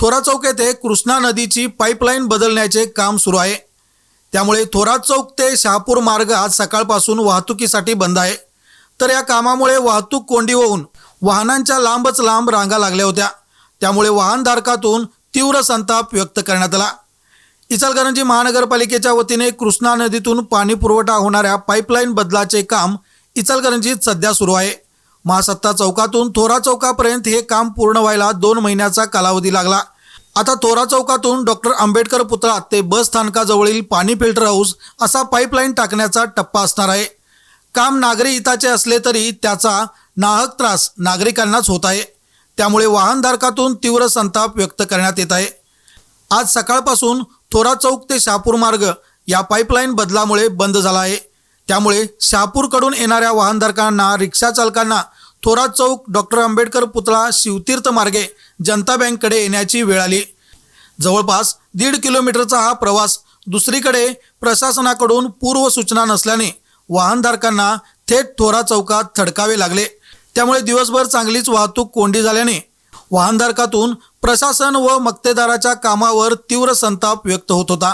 थोरा चौक येथे कृष्णा नदीची पाईपलाईन बदलण्याचे काम सुरू आहे. त्यामुळे थोरा चौक ते शहापूर मार्ग आज सकाळपासून वाहतुकीसाठी बंद आहे. तर या कामामुळे वाहतूक कोंडी होऊन वाहनांच्या लांबच लांब रांगा लागल्या होत्या. त्यामुळे वाहनधारकातून तीव्र संताप व्यक्त करण्यात आला. इचलकरंजी महानगरपालिकेच्या वतीने कृष्णा नदीतून पाणी पुरवठा होणाऱ्या पाईपलाईन बदलाचे काम इचलकरंजीत सध्या सुरू आहे. महासत्ता चौकातून थोरा चौकापर्यंत हे काम पूर्ण व्हायला दोन महिन्याचा कालावधी लागला. आता थोरा चौकातून डॉक्टर आंबेडकर पुतळा ते बस स्थानकाजवळील पाणी फिल्टर हाऊस असा पाईपलाईन टाकण्याचा टप्पा असणार आहे. काम नागरी हिताचे असले तरी त्याचा नाहक त्रास नागरिकांनाच होत आहे. त्यामुळे वाहनधारकातून तीव्र संताप व्यक्त करण्यात येत आहे. आज सकाळपासून थोरा चौक ते शहापूर मार्ग या पाईपलाईन बदलामुळे बंद झाला आहे. त्यामुळे शहापूरकडून येणाऱ्या वाहनधारकांना रिक्षा चालकांना थोरात चौक डॉक्टर आंबेडकर पुतळा शिवतीर्थ मार्गे जनता बँककडे येण्याची वेळ आली. जवळपास दीड किलोमीटरचा हा प्रवास दुसरीकडे प्रशासनाकडून पूर्व सूचना नसल्याने वाहनधारकांना थेट थोरा चौकात थडकावे लागले. त्यामुळे दिवसभर चांगलीच वाहतूक कोंडी झाल्याने वाहनधारकातून प्रशासन व मक्तेदाराच्या कामावर तीव्र संताप व्यक्त होत होता.